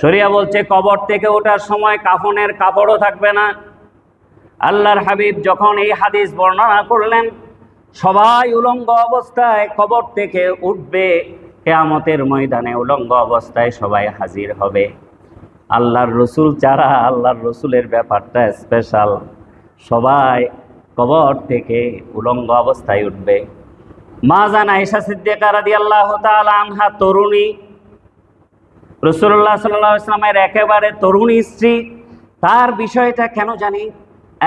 শরিয়া বলছে, কবর থেকে ওঠার সময় কাফনের কাপড়ও থাকবে না। আল্লাহর হাবিব যখন এই হাদিস বর্ণনা করলেন, সবাই উলঙ্গ অবস্থায় কবর থেকে উঠবে, কেয়ামতের ময়দানে উলঙ্গ অবস্থায় সবাই হাজির হবে। আল্লাহর রসুল চারা আল্লাহর রসুলের ব্যাপারটা স্পেশাল সবাই কবর থেকে উলঙ্গ অবস্থায় উঠবে। মা জান আয়েশা সিদ্দিকা রাদিয়াল্লাহু তাআলা আনহা তরুণী রসুল্লাহ সাল্লাহ ইসলামের একেবারে তরুণী স্ত্রী, তার বিষয়টা কেন জানি?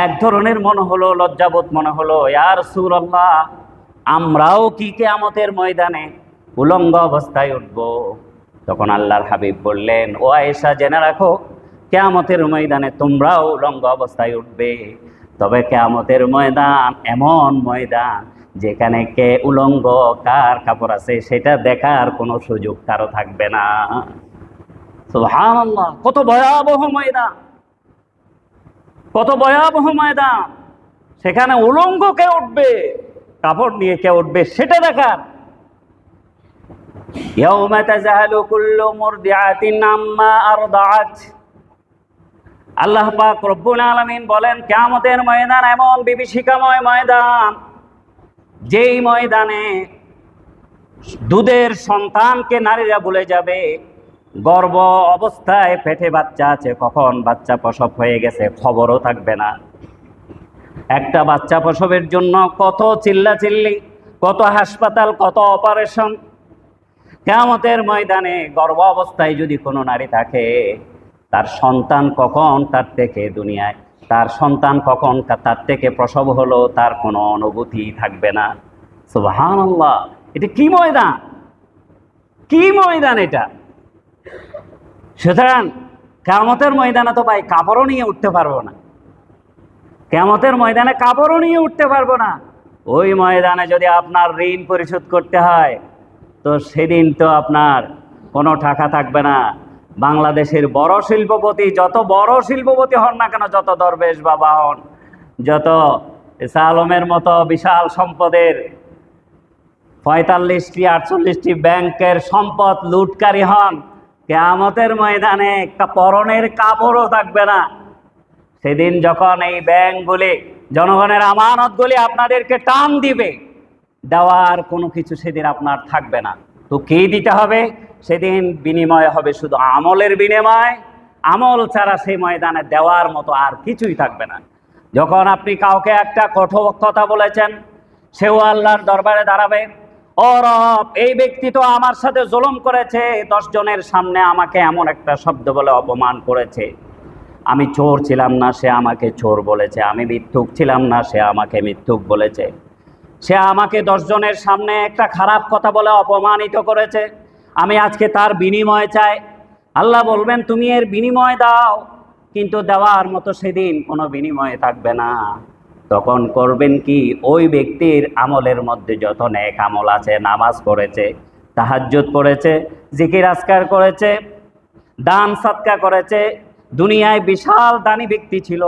এক ধরনের মনে হলো, লজ্জাবোধ মনে হলো ইয়ার সুরাল্লাহ আমরাও কি কেয়ামতের ময়দানে উলঙ্গ অবস্থায় উঠব? তখন আল্লাহর হাবিব বললেন, ও আয়েশা, জেনে রাখো, কেয়ামতের ময়দানে তোমরাও উলঙ্গ অবস্থায় উঠবে। তবে কেয়ামতের ময়দান এমন ময়দান যেখানে কে উলঙ্গ, কার কাপড় আছে, সেটা দেখার কোনো সুযোগ কারও থাকবে না। সুবহানাল্লাহ কত ভয়াবহ ময়দান কত ভয়াবহ ময়দান সেখানে উলঙ্গ কে উঠবে কাপড় নিয়ে কে উঠবে সেটা দেখার يوم تذهل كل مرضعة عما أرضعت আল্লাহ পাক রব্বুল আলামিন বলেন কিয়ামতের ময়দান এমন বিভীষিকাময় ময়দান যেই ময়দানে দুধের সন্তানকে নারীরা ভুলে যাবে গর্ভ অবস্থায় পেটে বাচ্চা আছে, কখন বাচ্চা প্রসব হয়ে গেছে খবরও থাকবে না। একটা বাচ্চা প্রসবের জন্য কত চিল্লাচিল্লি, কত হাসপাতাল, কত অপারেশন। কেয়ামতের ময়দানে গর্ব অবস্থায় যদি কোনো নারী থাকে, তার সন্তান কখন তার থেকে দুনিয়ায়, তার সন্তান কখন তার থেকে প্রসব হলো, তার কোনো অনুভূতি থাকবে না। আল্লাহ এটা কি ময়দান? কি ময়দান এটা? সুতরাং কেমতের ময়দানে তো ভাই কাপড়ও নিয়ে উঠতে পারব না। কেমতের ময়দানে কাপড়ও নিয়ে উঠতে পারব না। ওই ময়দানে যদি আপনার ঋণ পরিশোধ করতে হয়, তো সেদিন তো আপনার কোনো টাকা থাকবে না। বাংলাদেশের বড় শিল্পপতি, যত বড় শিল্পপতি হন না কেন, যত দরবেশ বাবা হন, যত আলমের মতো বিশাল সম্পদের পঁয়তাল্লিশটি, আটচল্লিশটি ব্যাংকের সম্পদ লুটকারী হন কেয়ামতের ময়দানে একটা পরনের কাপড়ও থাকবে না। সেদিন যখন এই ব্যাংকগুলি, জনগণের আমানতগুলি আপনাদেরকে টান দিবে, দেওয়ার কোনো কিছু সেদিন আপনার থাকবে না। তো কে দিতে হবে? সেদিন বিনিময় হবে শুধু আমলের বিনিময়, আমল ছাড়া সেই ময়দানে দেওয়ার মতো আর কিছুই থাকবে না। যখন আপনি কাউকে একটা কঠোর কথা বলেছেন, সেও আল্লাহর দরবারে দাঁড়াবে ও রব, এই ব্যক্তি তো আমার সাথে জুলুম করেছে। দশ জনের সামনে আমাকে এমন একটা শব্দ বলে অপমান করেছে। আমি চোর ছিলাম না, সে আমাকে চোর বলেছে। আমি মিথ্যুক ছিলাম না, সে আমাকে মিথ্যুক বলেছে। সে আমাকে দশজনের সামনে একটা খারাপ কথা বলে অপমানিত করেছে। আমি আজকে তার বিনিময় চাই। আল্লাহ বলবেন, তুমি এর বিনিময় দাও। কিন্তু দেওয়ার মতো সেদিন কোনো বিনিময় থাকবে না। তখন করবেন কি? ওই ব্যক্তির আমলের মধ্যে যত নেক আমল আছে, নামাজ পড়েছে, তাহাজ্জুদ পড়েছে, জিকির আজকার করেছে, দান সৎকা করেছে, দুনিয়ায় বিশাল দানি ব্যক্তি ছিল।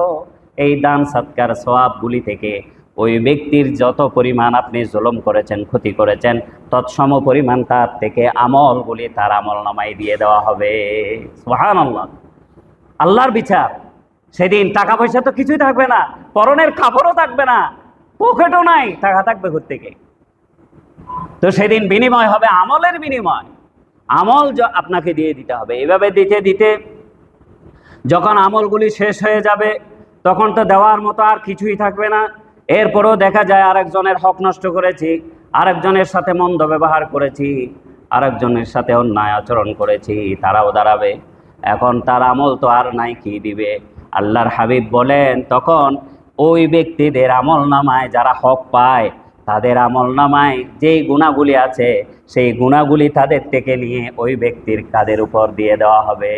এই দান সৎকার সোয়াবগুলি থেকে ওই ব্যক্তির যত পরিমাণ আপনি জুলম করেছেন, ক্ষতি করেছেন, তৎসম পরিমাণ তার থেকে আমলগুলি তার আমল নামাই দিয়ে দেওয়া হবে। সোহান আল্লাহ আল্লাহর বিচার। সেদিন টাকা পয়সা তো কিছুই থাকবে না, পরনের কাপড়ও থাকবে না, পকেটও নাই, টাকা থাকবে থেকে তো সেদিন বিনিময় হবে, আমলের বিনিময়। আমল আপনাকে দিয়ে দিতে হবে। এভাবে দিতে দিতে যখন আমলগুলি শেষ হয়ে যাবে, তখন তো দেওয়ার মতো আর কিছুই থাকবে না। এরপরেও দেখা যায়, আরেকজনের হক নষ্ট করেছি, আরেকজনের সাথে মন্দ ব্যবহার করেছি, আরেকজনের সাথে অন্যায় আচরণ করেছি, তারাও দাঁড়াবে। এখন তার আমল তো আর নাই, কি দিবে? আল্লাহর হাবিব বলেন, তখন ওই ব্যক্তিদের আমল নামায় যারা হক পায়, তাদের আমল নামায় যেই গুণাগুলি আছে, সেই গুণাগুলি তাদের থেকে নিয়ে ওই ব্যক্তির কাদের উপর দিয়ে দেওয়া হবে।